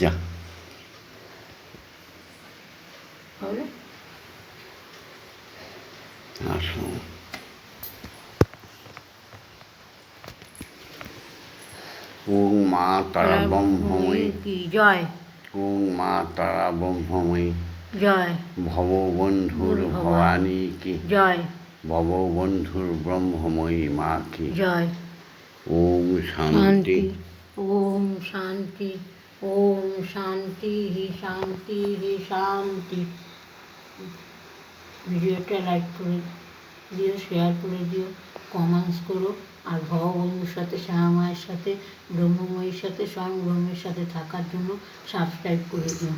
যা আসো ওং মা তারা ব্রহ্মময়ী জয় ওং মা তারা ব্রহ্মময়ী জয় ভববন্ধুর। ভবানী কি জয় ভববন্ধুর ব্রহ্মময়ী মা কি জয় ওম শান্তি ওম শান্তি ওম শান্তি হি শান্তি হি শান্তি। ভিডিওটা লাইক করে দিও শেয়ার করে দিও কমেন্টস করো। আর ভগবন্ধুর সাথে শ্যামায়ের সাথে, ব্রহ্মময়ীর সাথে, স্বয়ং ব্রহ্মের সাথে থাকার জন্য সাবস্ক্রাইব করে দিও।